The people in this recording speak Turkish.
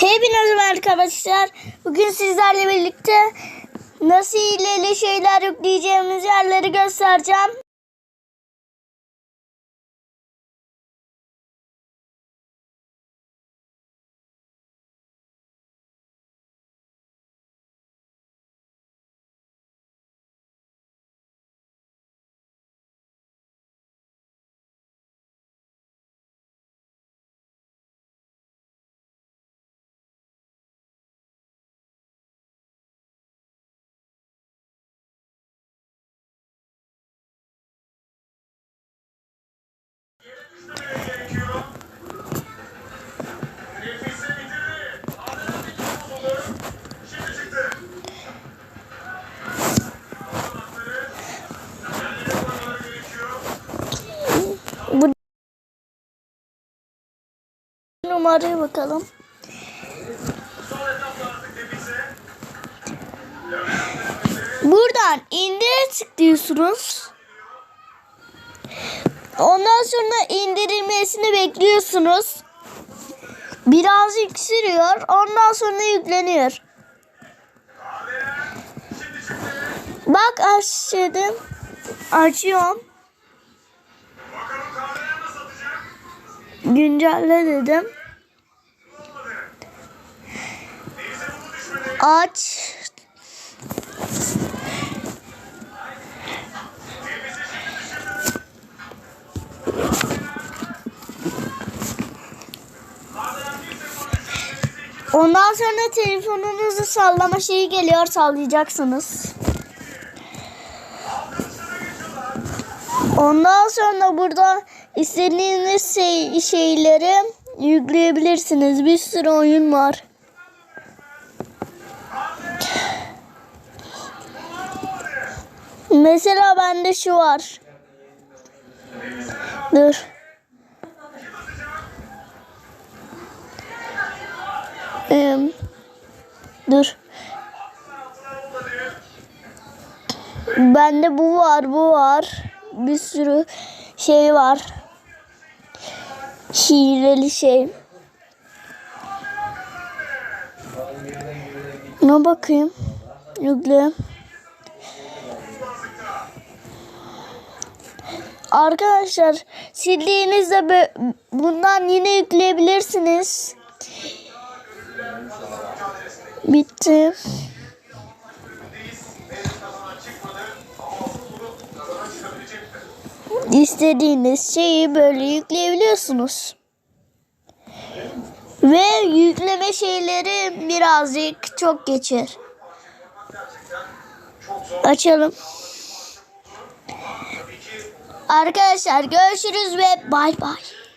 Hepinize merhaba arkadaşlar. Bugün sizlerle birlikte nasıl hileli şeyler yükleyeceğimiz yerleri göstereceğim. Numaraya bakalım. Buradan indir tıklıyorsunuz. Ondan sonra indirilmesini bekliyorsunuz. Birazcık sürüyor. Ondan sonra yükleniyor. Bak açtım. Açıyorum. Güncelle dedim. Aç. Ondan sonra telefonunuzu sallama şeyi geliyor sallayacaksınız. Ondan sonra burada istediğiniz şey, şeyleri yükleyebilirsiniz. Bir sürü oyun var. Mesela bende şu var. Dur. Ee, dur. Bende bu var, bu var. Bir sürü şey var. Hileli şey. Ne bakayım? Yükle. Arkadaşlar sildiğinizde bundan yine yükleyebilirsiniz. Bitti. İstediğiniz şeyi böyle yükleyebiliyorsunuz. Ve yükleme şeyleri birazcık çok geçer. Açalım. Arkadaşlar görüşürüz ve bay bay.